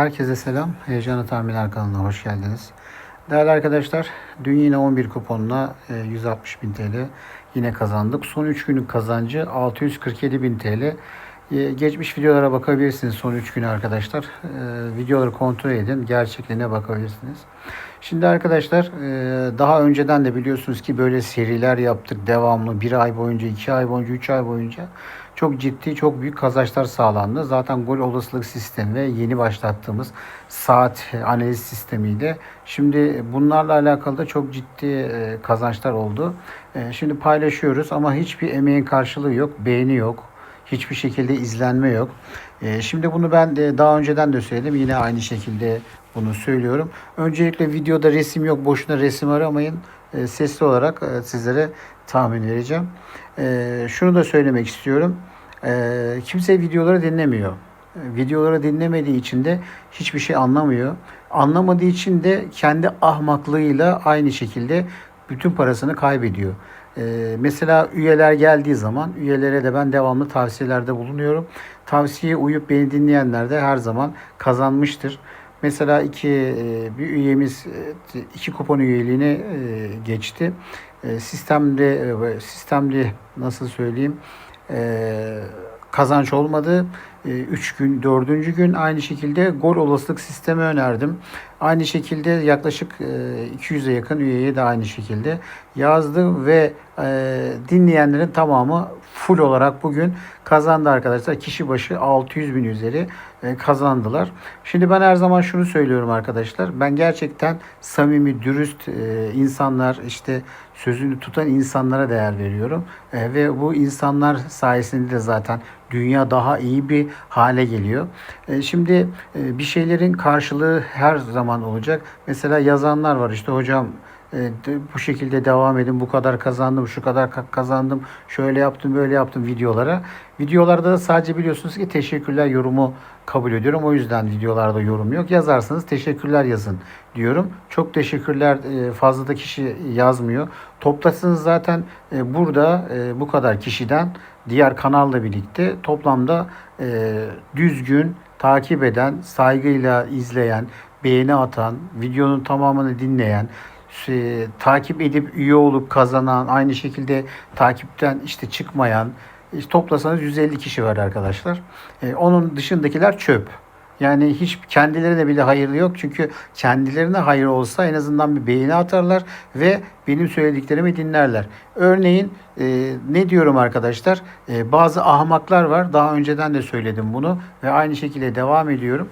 Herkese selam. Heyecanlı Tahminler kanalına hoş geldiniz. Değerli arkadaşlar, dün yine 11 kuponla e, 160 bin TL yine kazandık. Son 3 günün kazancı 647 bin TL. E, Geçmiş videolara bakabilirsiniz son 3 günü arkadaşlar. E, Videoları kontrol edin. Gerçekliğine bakabilirsiniz. Şimdi arkadaşlar e, daha önceden de biliyorsunuz ki böyle seriler yaptık devamlı. Bir ay boyunca, iki ay boyunca, üç ay boyunca çok ciddi, çok büyük kazançlar sağlandı. Zaten gol olasılık sistemi ve yeni başlattığımız saat analiz sistemiyle. Şimdi bunlarla alakalı da çok ciddi e, kazançlar oldu. E, Şimdi paylaşıyoruz ama hiçbir emeğin karşılığı yok, beğeni yok. Hiçbir şekilde izlenme yok. E, Şimdi bunu ben de daha önceden de söyledim. Yine aynı şekilde bunu söylüyorum. Öncelikle videoda resim yok. Boşuna resim aramayın. Sesli olarak sizlere tahmin vereceğim. Şunu da söylemek istiyorum. E, Kimse videoları dinlemiyor. E, Videoları dinlemediği için de hiçbir şey anlamıyor. Anlamadığı için de kendi ahmaklığıyla aynı şekilde bütün parasını kaybediyor. Ee, mesela üyeler geldiği zaman üyelere de ben devamlı tavsiyelerde bulunuyorum. Tavsiyeye uyup beni dinleyenler de her zaman kazanmıştır. Mesela iki e, bir üyemiz e, iki kupon üyeliğine e, geçti. Sistemde e, sistemli nasıl söyleyeyim kazanç olmadı. 3 gün, 4. gün aynı şekilde gol olasılık sistemi önerdim. Aynı şekilde yaklaşık e, 200'e yakın üyeye de aynı şekilde yazdım ve e, dinleyenlerin tamamı full olarak bugün kazandı arkadaşlar. Kişi başı 600 bin üzeri e, kazandılar. Şimdi ben her zaman şunu söylüyorum arkadaşlar. Ben gerçekten samimi, dürüst e, insanlar işte sözünü tutan insanlara değer veriyorum. E, ve bu insanlar sayesinde de zaten dünya daha iyi bir hale geliyor. Şimdi bir şeylerin karşılığı her zaman olacak. Mesela yazanlar var işte hocam bu şekilde devam edin. Bu kadar kazandım, şu kadar ka- kazandım, şöyle yaptım, böyle yaptım videolara. Videolarda da sadece biliyorsunuz ki teşekkürler yorumu kabul ediyorum. O yüzden videolarda yorum yok. Yazarsanız teşekkürler yazın diyorum. Çok teşekkürler e, fazla da kişi yazmıyor. Toplasanız zaten e, burada e, bu kadar kişiden diğer kanalla birlikte toplamda düzgün takip eden, saygıyla izleyen, beğeni atan, videonun tamamını dinleyen, e, takip edip üye olup kazanan, aynı şekilde takipten işte çıkmayan, işte toplasanız 150 kişi var arkadaşlar. E, onun dışındakiler çöp. Yani hiç kendilerine bile hayırlı yok. Çünkü kendilerine hayır olsa en azından bir beğeni atarlar ve benim söylediklerimi dinlerler. Örneğin e, ne diyorum arkadaşlar? E, bazı ahmaklar var. Daha önceden de söyledim bunu ve aynı şekilde devam ediyorum.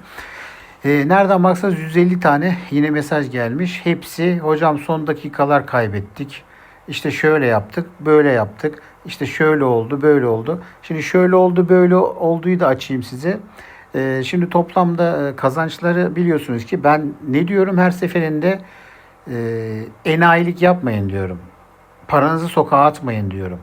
E, nereden baksanız 150 tane yine mesaj gelmiş. Hepsi hocam son dakikalar kaybettik. İşte şöyle yaptık, böyle yaptık. İşte şöyle oldu, böyle oldu. Şimdi şöyle oldu, böyle olduğu da açayım size. Ee, şimdi toplamda e, kazançları biliyorsunuz ki ben ne diyorum her seferinde e, enayilik yapmayın diyorum. Paranızı sokağa atmayın diyorum.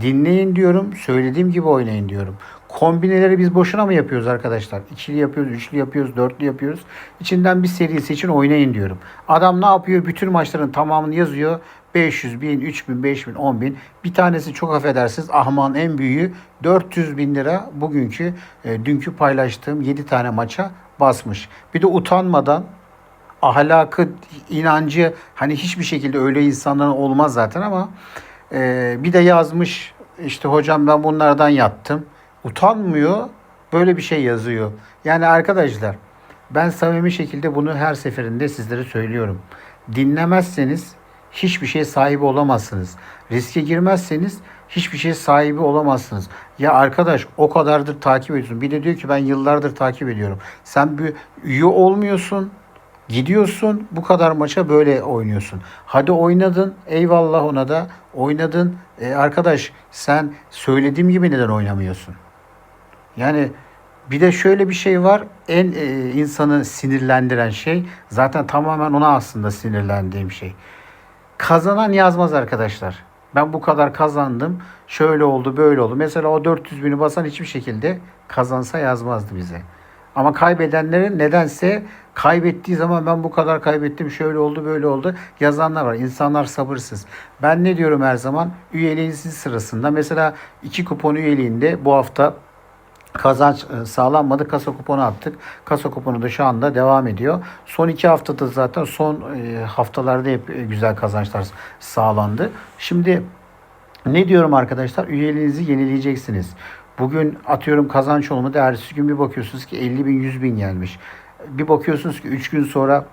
Dinleyin diyorum. Söylediğim gibi oynayın diyorum. Kombineleri biz boşuna mı yapıyoruz arkadaşlar? İkili yapıyoruz, üçlü yapıyoruz, dörtlü yapıyoruz. İçinden bir seri seçin oynayın diyorum. Adam ne yapıyor? Bütün maçların tamamını yazıyor. 500 bin, 3000, 5000, 10 bin. Bir tanesi çok affedersiniz ahman en büyüğü 400 bin lira bugünkü e, dünkü paylaştığım 7 tane maça basmış. Bir de utanmadan ahlakı, inancı hani hiçbir şekilde öyle insanların olmaz zaten ama e, bir de yazmış işte hocam ben bunlardan yattım. Utanmıyor böyle bir şey yazıyor. Yani arkadaşlar ben samimi şekilde bunu her seferinde sizlere söylüyorum. Dinlemezseniz hiçbir şey sahibi olamazsınız. Riske girmezseniz hiçbir şey sahibi olamazsınız. Ya arkadaş o kadardır takip ediyorsun. Bir de diyor ki ben yıllardır takip ediyorum. Sen bir üye olmuyorsun. Gidiyorsun bu kadar maça böyle oynuyorsun. Hadi oynadın eyvallah ona da oynadın. E, arkadaş sen söylediğim gibi neden oynamıyorsun? Yani bir de şöyle bir şey var. En e, insanı sinirlendiren şey zaten tamamen ona aslında sinirlendiğim şey. Kazanan yazmaz arkadaşlar. Ben bu kadar kazandım. Şöyle oldu, böyle oldu. Mesela o 400 bini basan hiçbir şekilde kazansa yazmazdı bize. Ama kaybedenlerin nedense kaybettiği zaman ben bu kadar kaybettim, şöyle oldu, böyle oldu yazanlar var. İnsanlar sabırsız. Ben ne diyorum her zaman? Üyeliğinizin sırasında mesela iki kupon üyeliğinde bu hafta kazanç e, sağlanmadı. Kasa kuponu attık. Kasa kuponu da şu anda devam ediyor. Son iki haftada zaten son e, haftalarda hep e, güzel kazançlar sağlandı. Şimdi ne diyorum arkadaşlar? Üyeliğinizi yenileyeceksiniz. Bugün atıyorum kazanç olmadı. Ertesi gün bir bakıyorsunuz ki 50 bin 100 bin gelmiş. Bir bakıyorsunuz ki 3 gün sonra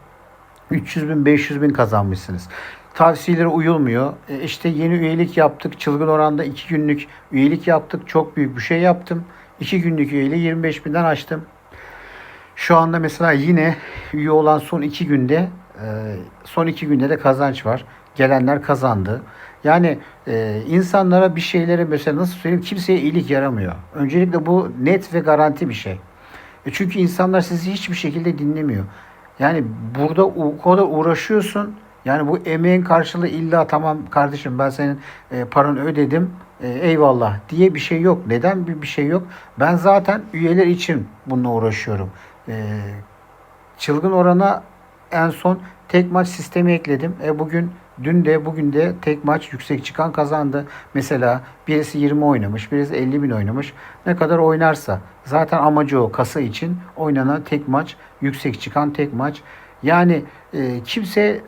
300 bin 500 bin kazanmışsınız. Tavsiyelere uyulmuyor. E işte yeni üyelik yaptık. Çılgın oranda 2 günlük üyelik yaptık. Çok büyük bir şey yaptım. 2 günlük üyeliği 25 binden açtım. Şu anda mesela yine üye olan son 2 günde e, son 2 günde de kazanç var. Gelenler kazandı. Yani e, insanlara bir şeylere mesela nasıl söyleyeyim kimseye iyilik yaramıyor. Öncelikle bu net ve garanti bir şey. E çünkü insanlar sizi hiçbir şekilde dinlemiyor. Yani burada o kadar uğraşıyorsun. Yani bu emeğin karşılığı illa tamam kardeşim ben senin e, paranı ödedim e, eyvallah diye bir şey yok. Neden bir, bir şey yok? Ben zaten üyeler için bununla uğraşıyorum. E, çılgın orana en son tek maç sistemi ekledim. E bugün dün de bugün de tek maç yüksek çıkan kazandı. Mesela birisi 20 oynamış, birisi 50 bin oynamış. Ne kadar oynarsa zaten amacı o kasa için oynanan tek maç, yüksek çıkan tek maç. Yani e, kimse e,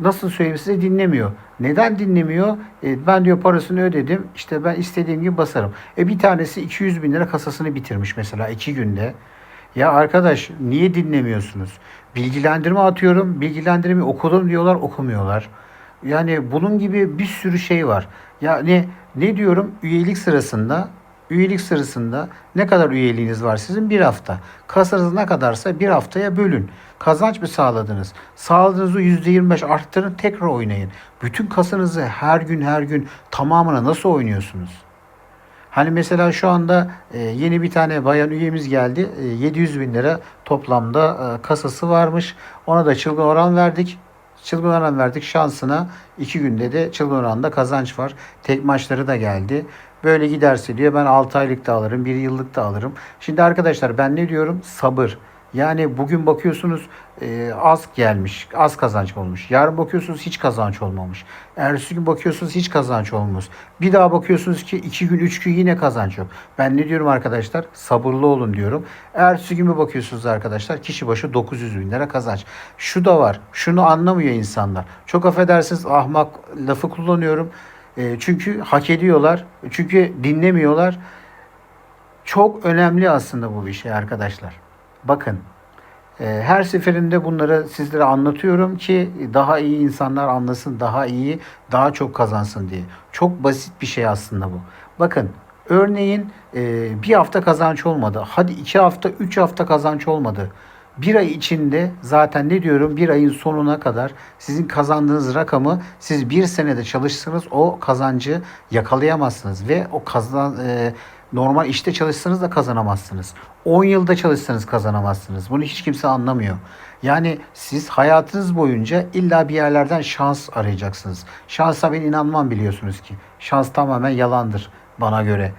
nasıl söyleyeyim size dinlemiyor. Neden dinlemiyor? E, ben diyor parasını ödedim. İşte ben istediğim gibi basarım. E bir tanesi 200 bin lira kasasını bitirmiş mesela iki günde. Ya arkadaş niye dinlemiyorsunuz? Bilgilendirme atıyorum. Bilgilendirmeyi okudum diyorlar okumuyorlar. Yani bunun gibi bir sürü şey var. Yani ne diyorum? Üyelik sırasında üyelik sırasında ne kadar üyeliğiniz var sizin? Bir hafta. Kasanız ne kadarsa bir haftaya bölün. Kazanç mı sağladınız? Sağladığınızı %25 arttırın tekrar oynayın. Bütün kasanızı her gün her gün tamamına nasıl oynuyorsunuz? Hani mesela şu anda e, yeni bir tane bayan üyemiz geldi. E, 700 bin lira toplamda e, kasası varmış. Ona da çılgın oran verdik. Çılgın oran verdik şansına. iki günde de çılgın oranda kazanç var. Tek maçları da geldi. Böyle giderse diyor ben 6 aylık da alırım, 1 yıllık da alırım. Şimdi arkadaşlar ben ne diyorum? Sabır. Yani bugün bakıyorsunuz e, az gelmiş, az kazanç olmuş. Yarın bakıyorsunuz hiç kazanç olmamış. Ertesi gün bakıyorsunuz hiç kazanç olmuş. Bir daha bakıyorsunuz ki iki gün, üç gün yine kazanç yok. Ben ne diyorum arkadaşlar? Sabırlı olun diyorum. Ertesi gün bir bakıyorsunuz arkadaşlar kişi başı 900 bin lira kazanç. Şu da var. Şunu anlamıyor insanlar. Çok affedersiniz ahmak lafı kullanıyorum. E, çünkü hak ediyorlar. Çünkü dinlemiyorlar. Çok önemli aslında bu bir şey arkadaşlar. Bakın e, her seferinde bunları sizlere anlatıyorum ki daha iyi insanlar anlasın, daha iyi, daha çok kazansın diye. Çok basit bir şey aslında bu. Bakın örneğin e, bir hafta kazanç olmadı. Hadi iki hafta, üç hafta kazanç olmadı. Bir ay içinde zaten ne diyorum bir ayın sonuna kadar sizin kazandığınız rakamı siz bir senede çalışsanız o kazancı yakalayamazsınız ve o kazan e, normal işte çalışsanız da kazanamazsınız. 10 yılda çalışsanız kazanamazsınız. Bunu hiç kimse anlamıyor. Yani siz hayatınız boyunca illa bir yerlerden şans arayacaksınız. Şansa ben inanmam biliyorsunuz ki. Şans tamamen yalandır bana göre.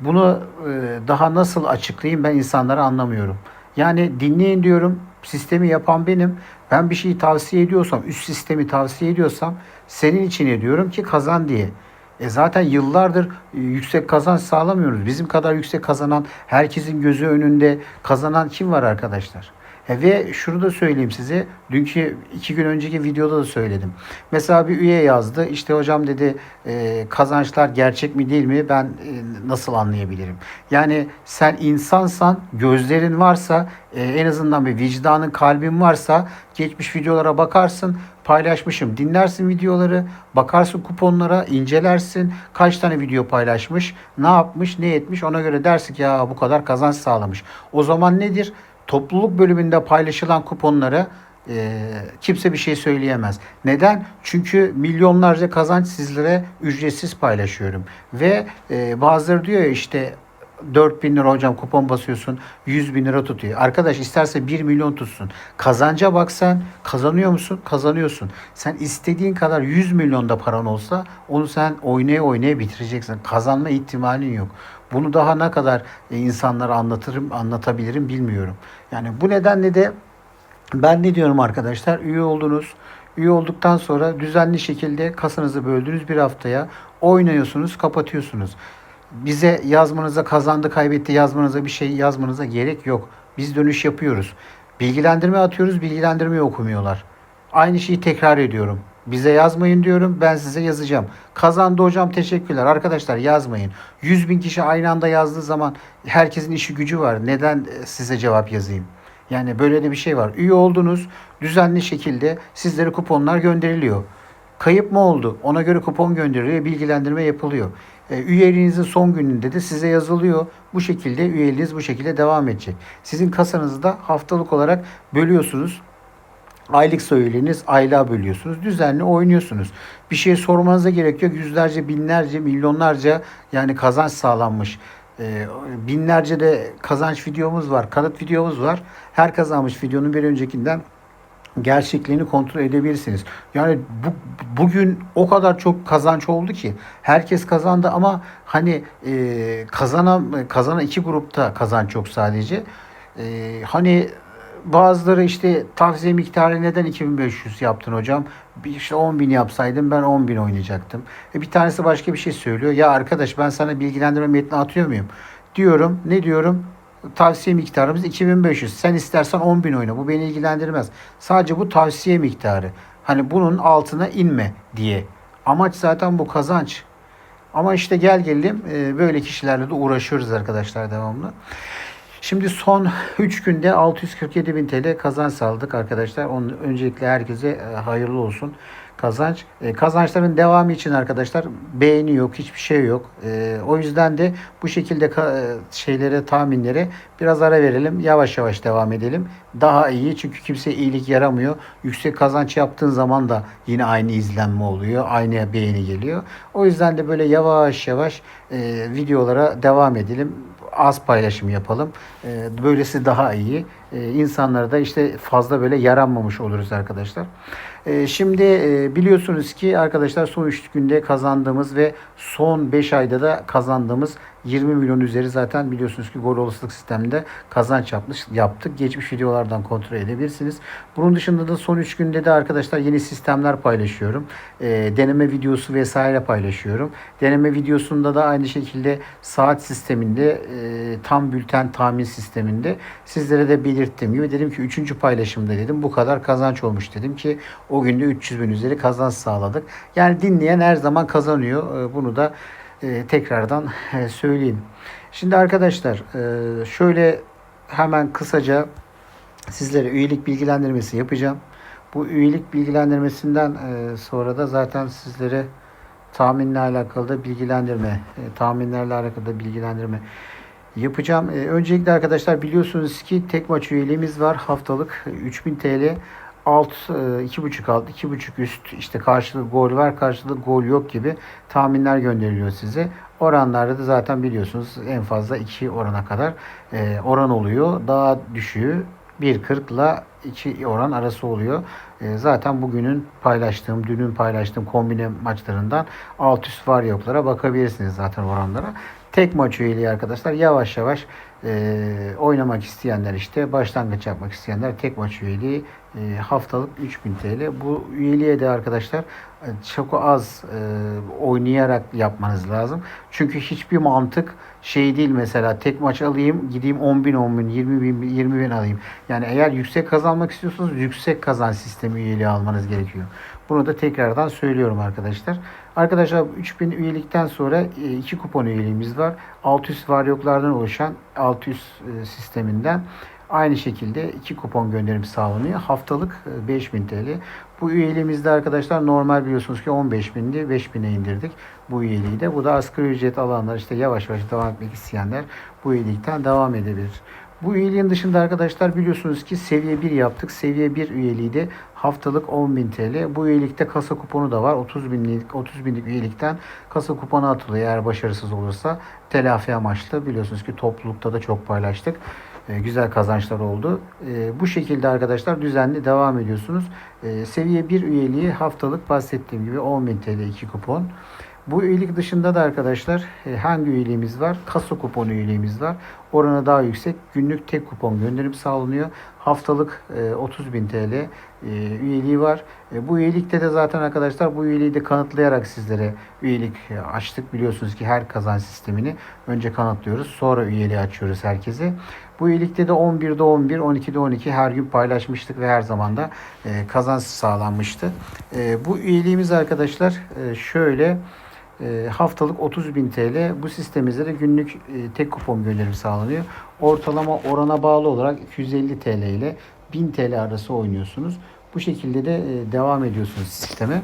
Bunu e, daha nasıl açıklayayım ben insanlara anlamıyorum. Yani dinleyin diyorum. Sistemi yapan benim. Ben bir şeyi tavsiye ediyorsam, üst sistemi tavsiye ediyorsam senin için ediyorum ki kazan diye. E zaten yıllardır e, yüksek kazanç sağlamıyoruz. Bizim kadar yüksek kazanan, herkesin gözü önünde kazanan kim var arkadaşlar? E ve şunu da söyleyeyim size. Dünkü iki gün önceki videoda da söyledim. Mesela bir üye yazdı. İşte hocam dedi e, kazançlar gerçek mi değil mi ben e, nasıl anlayabilirim? Yani sen insansan gözlerin varsa en azından bir vicdanın kalbin varsa geçmiş videolara bakarsın paylaşmışım. Dinlersin videoları, bakarsın kuponlara, incelersin. Kaç tane video paylaşmış, ne yapmış, ne etmiş ona göre dersin ki ya bu kadar kazanç sağlamış. O zaman nedir? Topluluk bölümünde paylaşılan kuponlara e, kimse bir şey söyleyemez. Neden? Çünkü milyonlarca kazanç sizlere ücretsiz paylaşıyorum. Ve e, bazıları diyor ya işte 4 bin lira hocam kupon basıyorsun 100 bin lira tutuyor. Arkadaş isterse 1 milyon tutsun. Kazanca bak sen kazanıyor musun? Kazanıyorsun. Sen istediğin kadar 100 milyonda paran olsa onu sen oynaya oynaya bitireceksin. Kazanma ihtimalin yok. Bunu daha ne kadar e, insanlara anlatırım, anlatabilirim bilmiyorum. Yani bu nedenle de ben ne diyorum arkadaşlar? Üye oldunuz. Üye olduktan sonra düzenli şekilde kasanızı böldünüz bir haftaya oynuyorsunuz, kapatıyorsunuz. Bize yazmanıza kazandı kaybetti yazmanıza bir şey yazmanıza gerek yok. Biz dönüş yapıyoruz. Bilgilendirme atıyoruz bilgilendirmeyi okumuyorlar. Aynı şeyi tekrar ediyorum. Bize yazmayın diyorum ben size yazacağım. Kazandı hocam teşekkürler. Arkadaşlar yazmayın. 100 bin kişi aynı anda yazdığı zaman herkesin işi gücü var. Neden e, size cevap yazayım? Yani böyle de bir şey var. Üye oldunuz düzenli şekilde sizlere kuponlar gönderiliyor. Kayıp mı oldu? Ona göre kupon gönderiliyor, bilgilendirme yapılıyor. E, üyeliğinizin son gününde de size yazılıyor. Bu şekilde üyeliğiniz bu şekilde devam edecek. Sizin kasanızı da haftalık olarak bölüyorsunuz. Aylık üyeliğiniz aylığa bölüyorsunuz. Düzenli oynuyorsunuz. Bir şey sormanıza gerek yok. Yüzlerce, binlerce, milyonlarca yani kazanç sağlanmış. E, binlerce de kazanç videomuz var. Kanıt videomuz var. Her kazanmış videonun bir öncekinden gerçekliğini kontrol edebilirsiniz. Yani bu bugün o kadar çok kazanç oldu ki herkes kazandı ama hani e, kazanan kazanan iki grupta kazanç yok sadece. E, hani bazıları işte tavsiye miktarı neden 2500 yaptın hocam? İşte 10 bin yapsaydım ben 10 bin oynayacaktım. E, bir tanesi başka bir şey söylüyor. Ya arkadaş ben sana bilgilendirme metni atıyor muyum? Diyorum. Ne diyorum? Tavsiye miktarımız 2500. Sen istersen 10.000 oyna. Bu beni ilgilendirmez. Sadece bu tavsiye miktarı. Hani bunun altına inme diye. Amaç zaten bu kazanç. Ama işte gel gelelim e, böyle kişilerle de uğraşıyoruz arkadaşlar devamlı. Şimdi son 3 günde 647 bin TL kazanç sağladık arkadaşlar. Onun öncelikle herkese e, hayırlı olsun kazanç. E, kazançların devamı için arkadaşlar beğeni yok, hiçbir şey yok. E, o yüzden de bu şekilde e, şeylere, tahminlere biraz ara verelim. Yavaş yavaş devam edelim. Daha iyi çünkü kimse iyilik yaramıyor. Yüksek kazanç yaptığın zaman da yine aynı izlenme oluyor. Aynı beğeni geliyor. O yüzden de böyle yavaş yavaş e, videolara devam edelim az paylaşım yapalım. E, böylesi daha iyi. E, insanlara da işte fazla böyle yaranmamış oluruz arkadaşlar. E, şimdi e, biliyorsunuz ki arkadaşlar son 3 günde kazandığımız ve son 5 ayda da kazandığımız 20 milyon üzeri zaten biliyorsunuz ki gol olasılık sisteminde kazanç yapmış, yaptık. Geçmiş videolardan kontrol edebilirsiniz. Bunun dışında da son 3 günde de arkadaşlar yeni sistemler paylaşıyorum. E, deneme videosu vesaire paylaşıyorum. Deneme videosunda da aynı şekilde saat sisteminde e, tam bülten tahmin sisteminde sizlere de belirttiğim gibi dedim ki 3. paylaşımda dedim bu kadar kazanç olmuş dedim ki o günde 300 bin üzeri kazanç sağladık. Yani dinleyen her zaman kazanıyor. E, bunu da e, tekrardan e, söyleyeyim. Şimdi arkadaşlar e, şöyle hemen kısaca sizlere üyelik bilgilendirmesi yapacağım. Bu üyelik bilgilendirmesinden e, sonra da zaten sizlere tahminle alakalı da bilgilendirme, tahminlerle alakalı da bilgilendirme yapacağım. Öncelikle arkadaşlar biliyorsunuz ki tek maç üyeliğimiz var haftalık 3000 TL alt e, iki buçuk alt iki buçuk üst işte karşılık gol var karşılık gol yok gibi tahminler gönderiliyor size. Oranlarda da zaten biliyorsunuz en fazla 2 orana kadar e, oran oluyor. Daha düşüğü 1.40 ile 2 oran arası oluyor. E, zaten bugünün paylaştığım, dünün paylaştığım kombine maçlarından alt üst var yoklara bakabilirsiniz zaten oranlara. Tek maç üyeliği arkadaşlar yavaş yavaş e, oynamak isteyenler işte başlangıç yapmak isteyenler tek maç üyeliği e, haftalık 3000 TL. Bu üyeliğe de arkadaşlar e, çok az e, oynayarak yapmanız lazım. Çünkü hiçbir mantık şey değil mesela tek maç alayım gideyim 10 bin 10 bin 20 bin 20 bin alayım. Yani eğer yüksek kazanmak istiyorsanız yüksek kazanç sistemi üyeliği almanız gerekiyor. Bunu da tekrardan söylüyorum arkadaşlar. Arkadaşlar 3000 üyelikten sonra e, iki kupon üyeliğimiz var. 600 varyoklardan oluşan 600 e, sisteminden aynı şekilde iki kupon gönderimi sağlanıyor. Haftalık 5000 e, TL. Bu üyeliğimizde arkadaşlar normal biliyorsunuz ki 15.000'di 5.000'e indirdik bu üyeliği de. Bu da asgari ücret alanlar işte yavaş yavaş devam etmek isteyenler bu üyelikten devam edebilir. Bu üyeliğin dışında arkadaşlar biliyorsunuz ki seviye 1 yaptık. Seviye 1 üyeliği de haftalık 10.000 TL. Bu üyelikte kasa kuponu da var. 30 binlik 30 binlik üyelikten kasa kuponu atılıyor eğer başarısız olursa telafi amaçlı. Biliyorsunuz ki toplulukta da çok paylaştık. E, güzel kazançlar oldu. E, bu şekilde arkadaşlar düzenli devam ediyorsunuz. E, seviye 1 üyeliği haftalık bahsettiğim gibi 10.000 TL 2 kupon. Bu üyelik dışında da arkadaşlar hangi üyeliğimiz var? Kasa kuponu üyeliğimiz var. oranı daha yüksek. Günlük tek kupon gönderim sağlanıyor. Haftalık e, 30 bin TL üyeliği var. Bu üyelikte de zaten arkadaşlar bu üyeliği de kanıtlayarak sizlere üyelik açtık. Biliyorsunuz ki her kazanç sistemini önce kanıtlıyoruz. Sonra üyeliği açıyoruz herkese. Bu üyelikte de 11'de 11, 12'de 12 her gün paylaşmıştık ve her zaman da e, kazanç sağlanmıştı. E, bu üyeliğimiz arkadaşlar e, şöyle e, haftalık 30 bin TL. Bu sistemimizde de günlük e, tek kupon gönderimi sağlanıyor. Ortalama orana bağlı olarak 250 TL ile 1000 TL arası oynuyorsunuz. Bu şekilde de e, devam ediyorsunuz sisteme.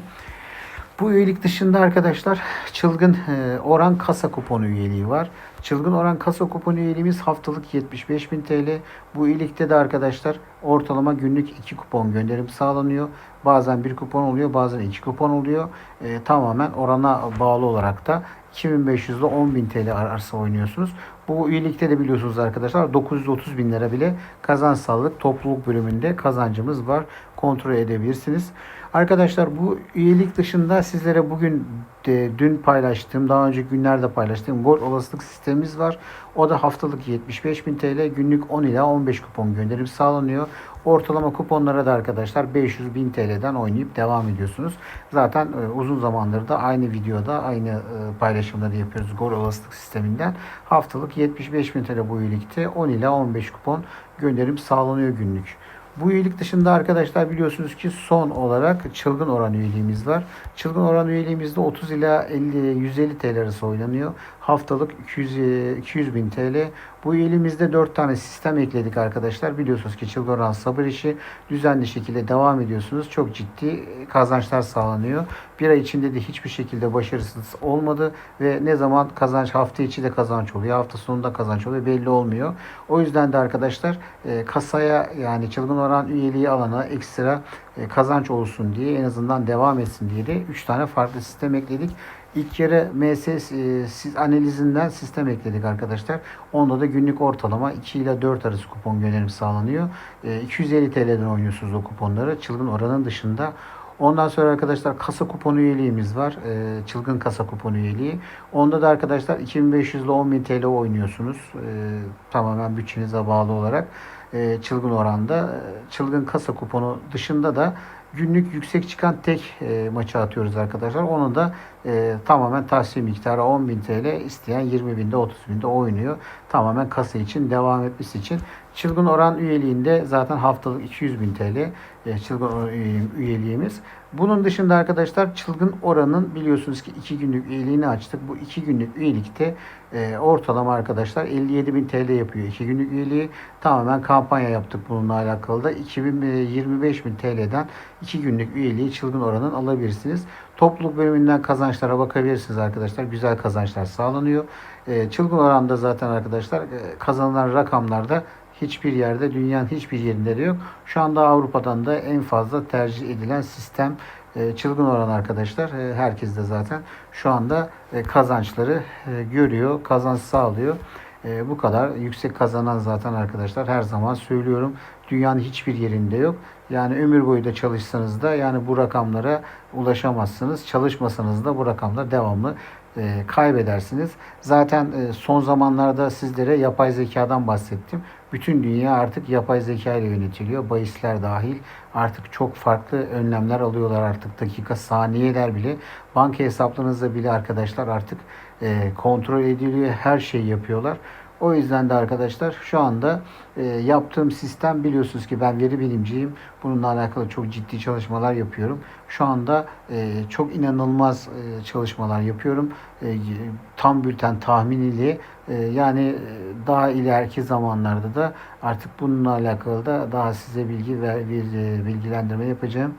Bu üyelik dışında arkadaşlar çılgın e, oran kasa kuponu üyeliği var. Çılgın oran kasa kuponu üyeliğimiz haftalık 75.000 TL. Bu üyelikte de arkadaşlar ortalama günlük 2 kupon gönderim sağlanıyor. Bazen bir kupon oluyor bazen 2 kupon oluyor. E, tamamen orana bağlı olarak da 2500 ile 10.000 TL arası oynuyorsunuz. Bu üyelikte de biliyorsunuz arkadaşlar 930 bin lira bile kazanç sağladık. Topluluk bölümünde kazancımız var. Kontrol edebilirsiniz. Arkadaşlar bu üyelik dışında sizlere bugün de, dün paylaştığım, daha önce günlerde paylaştığım gol olasılık sistemimiz var. O da haftalık 75 bin TL, günlük 10 ila 15 kupon gönderim sağlanıyor. Ortalama kuponlara da arkadaşlar 500 bin TL'den oynayıp devam ediyorsunuz. Zaten e, uzun zamandır da aynı videoda aynı e, paylaşımları yapıyoruz gol olasılık sisteminden. Haftalık 75 bin TL bu üyelikte 10 ila 15 kupon gönderim sağlanıyor günlük. Bu üyelik dışında arkadaşlar biliyorsunuz ki son olarak çılgın oran üyeliğimiz var. Çılgın oran üyeliğimizde 30 ila 50 150 TL arası oynanıyor. Haftalık 200 e, 200 bin TL. Bu üyeliğimizde 4 tane sistem ekledik arkadaşlar. Biliyorsunuz ki çılgın oran sabır işi düzenli şekilde devam ediyorsunuz. Çok ciddi kazançlar sağlanıyor. Bir ay içinde de hiçbir şekilde başarısız olmadı ve ne zaman kazanç hafta içi de kazanç oluyor, hafta sonunda kazanç oluyor belli olmuyor. O yüzden de arkadaşlar e, kasaya yani çılgın oran üyeliği alana ekstra e, kazanç olsun diye en azından devam etsin diye de 3 tane farklı sistem ekledik. İlk kere MS e, analizinden sistem ekledik arkadaşlar. Onda da günlük ortalama 2 ile 4 arası kupon gönderim sağlanıyor. E, 250 TL'den oynuyorsunuz o kuponları. Çılgın oranın dışında Ondan sonra arkadaşlar kasa kuponu üyeliğimiz var. E, çılgın kasa kuponu üyeliği. Onda da arkadaşlar 2500 ile 10.000 TL oynuyorsunuz. E, tamamen bütçenize bağlı olarak. E, çılgın oranda. E, çılgın kasa kuponu dışında da günlük yüksek çıkan tek e, maçı atıyoruz arkadaşlar. Onu da e, tamamen tahsil miktarı 10.000 TL isteyen 20.000'de 30.000'de oynuyor. Tamamen kasa için devam etmesi için. Çılgın oran üyeliğinde zaten haftalık 200.000 TL e, çılgın üyeliğimiz. Bunun dışında arkadaşlar çılgın oranın biliyorsunuz ki 2 günlük üyeliğini açtık. Bu 2 günlük üyelikte e, ortalama arkadaşlar 57.000 TL yapıyor 2 günlük üyeliği. Tamamen kampanya yaptık bununla alakalı da 2025.000 TL'den 2 günlük üyeliği çılgın oranın alabilirsiniz. Topluluk bölümünden kazançlara bakabilirsiniz arkadaşlar. Güzel kazançlar sağlanıyor. E, çılgın oranda zaten arkadaşlar e, kazanılan rakamlarda hiçbir yerde dünyanın hiçbir yerinde de yok. Şu anda Avrupa'dan da en fazla tercih edilen sistem e, çılgın oran arkadaşlar. E, herkes de zaten şu anda e, kazançları görüyor, kazanç sağlıyor. Bu kadar yüksek kazanan zaten arkadaşlar her zaman söylüyorum. Dünyanın hiçbir yerinde yok. Yani ömür boyu da çalışsanız da yani bu rakamlara ulaşamazsınız. Çalışmasanız da bu rakamlar devamlı kaybedersiniz. Zaten son zamanlarda sizlere yapay zekadan bahsettim. Bütün dünya artık yapay zeka ile yönetiliyor. Bahisler dahil artık çok farklı önlemler alıyorlar artık dakika saniyeler bile. Banka hesaplarınızda bile arkadaşlar artık e, kontrol ediliyor. Her şeyi yapıyorlar. O yüzden de arkadaşlar şu anda e, yaptığım sistem biliyorsunuz ki ben veri bilimciyim. Bununla alakalı çok ciddi çalışmalar yapıyorum. Şu anda e, çok inanılmaz e, çalışmalar yapıyorum. E, tam bülten tahminiyle e, yani e, daha ileriki zamanlarda da artık bununla alakalı da daha size bilgi ve e, bilgilendirme yapacağım.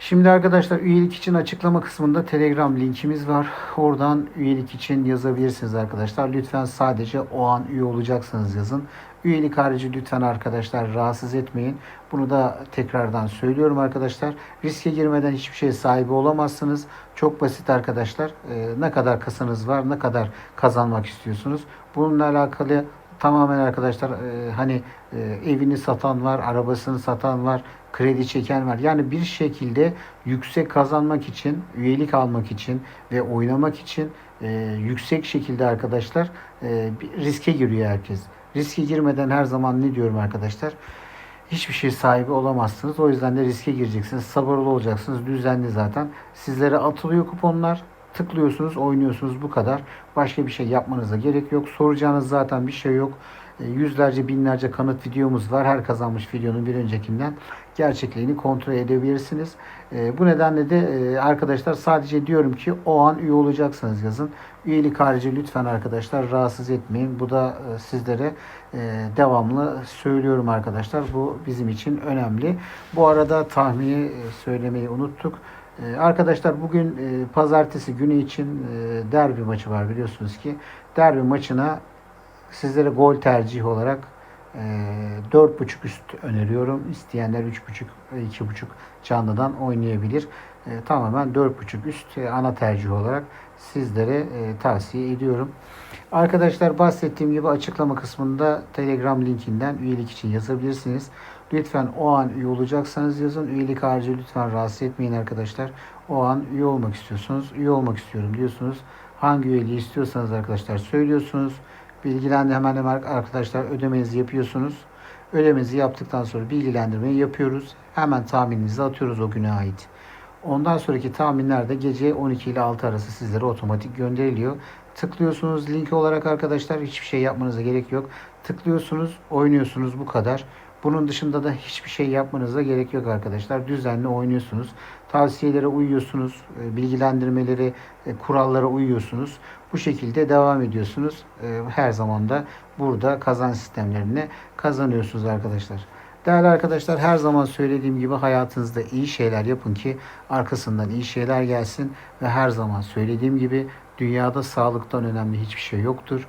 Şimdi arkadaşlar üyelik için açıklama kısmında Telegram linkimiz var. Oradan üyelik için yazabilirsiniz arkadaşlar. Lütfen sadece o an üye olacaksınız yazın. Üyelik harici lütfen arkadaşlar rahatsız etmeyin. Bunu da tekrardan söylüyorum arkadaşlar. Riske girmeden hiçbir şey sahibi olamazsınız. Çok basit arkadaşlar. Ee, ne kadar kasanız var, ne kadar kazanmak istiyorsunuz. Bununla alakalı tamamen arkadaşlar e, hani e, evini satan var, arabasını satan var, kredi çeken var. Yani bir şekilde yüksek kazanmak için, üyelik almak için ve oynamak için e, yüksek şekilde arkadaşlar e, riske giriyor herkes. Riske girmeden her zaman ne diyorum arkadaşlar? Hiçbir şey sahibi olamazsınız. O yüzden de riske gireceksiniz. Sabırlı olacaksınız. Düzenli zaten. Sizlere atılıyor kuponlar. Tıklıyorsunuz, oynuyorsunuz bu kadar. Başka bir şey yapmanıza gerek yok. Soracağınız zaten bir şey yok. E, Yüzlerce, binlerce kanıt videomuz var. Her kazanmış videonun bir öncekinden gerçekliğini kontrol edebilirsiniz. E, bu nedenle de e, arkadaşlar sadece diyorum ki o an üye olacaksınız yazın. Üyelik harici lütfen arkadaşlar rahatsız etmeyin. Bu da sizlere devamlı söylüyorum arkadaşlar. Bu bizim için önemli. Bu arada tahmini söylemeyi unuttuk. Arkadaşlar bugün pazartesi günü için derbi maçı var biliyorsunuz ki. Derbi maçına sizlere gol tercih olarak e, 4.5 üst öneriyorum. İsteyenler 3.5 ve 2.5 canlıdan oynayabilir. E, tamamen 4.5 üst e, ana tercih olarak sizlere e, tavsiye ediyorum. Arkadaşlar bahsettiğim gibi açıklama kısmında Telegram linkinden üyelik için yazabilirsiniz. Lütfen o an üye olacaksanız yazın. Üyelik harici lütfen rahatsız etmeyin arkadaşlar. O an üye olmak istiyorsunuz. Üye olmak istiyorum diyorsunuz. Hangi üyeliği istiyorsanız arkadaşlar söylüyorsunuz. Bilgilendi hemen hemen arkadaşlar ödemenizi yapıyorsunuz. Ödemenizi yaptıktan sonra bilgilendirmeyi yapıyoruz. Hemen tahmininizi atıyoruz o güne ait. Ondan sonraki tahminler de gece 12 ile 6 arası sizlere otomatik gönderiliyor. Tıklıyorsunuz link olarak arkadaşlar hiçbir şey yapmanıza gerek yok. Tıklıyorsunuz, oynuyorsunuz bu kadar. Bunun dışında da hiçbir şey yapmanıza gerek yok arkadaşlar. Düzenli oynuyorsunuz. Tavsiyelere uyuyorsunuz. e, Bilgilendirmeleri, e, kurallara uyuyorsunuz. Bu şekilde devam ediyorsunuz. E, Her zaman da burada kazan sistemlerini kazanıyorsunuz arkadaşlar. Değerli arkadaşlar her zaman söylediğim gibi hayatınızda iyi şeyler yapın ki arkasından iyi şeyler gelsin ve her zaman söylediğim gibi dünyada sağlıktan önemli hiçbir şey yoktur.